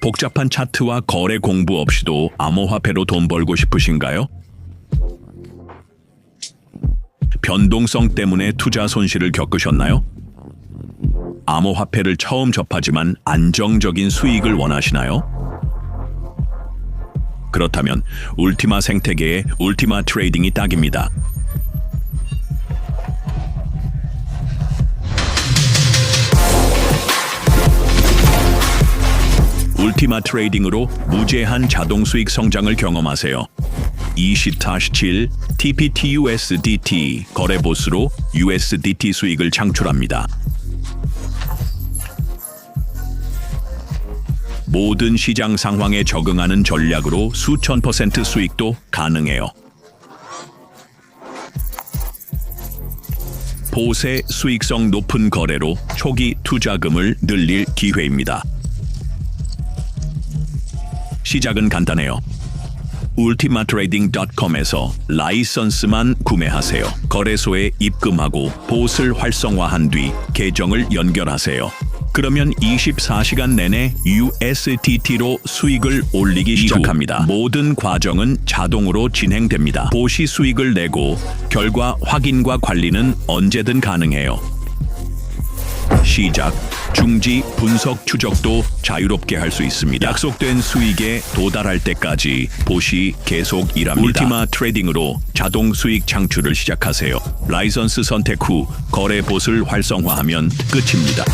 복잡한 차트와 거래 공부 없이도 암호화폐로 돈 벌고 싶으신가요? 변동성 때문에 투자 손실을 겪으셨나요? 암호화폐를 처음 접하지만 안정적인 수익을 원하시나요? 그렇다면 울티마 생태계의 울티마 트레이딩이 딱입니다. 울티마 트레이딩으로 무제한 자동 수익 성장을 경험하세요. 20-7 TPTUSDT 거래 보수로 USDT 수익을 창출합니다. 모든 시장 상황에 적응하는 전략으로 수천 퍼센트 수익도 가능해요. 보세 수익성 높은 거래로 초기 투자금을 늘릴 기회입니다. 시작은 간단해요. ultimatrading.com에서 라이선스만 구매하세요. 거래소에 입금하고 봇을 활성화한 뒤 계정을 연결하세요. 그러면 24시간 내내 USDT로 수익을 올리기 시작합니다. 모든 과정은 자동으로 진행됩니다. 봇이 수익을 내고 결과 확인과 관리는 언제든 가능해요. 시작, 중지, 분석, 추적도 자유롭게 할 수 있습니다. 약속된 수익에 도달할 때까지 봇이 계속 일합니다. 울티마 트레이딩으로 자동 수익 창출을 시작하세요. 라이선스 선택 후 거래 봇을 활성화하면 끝입니다.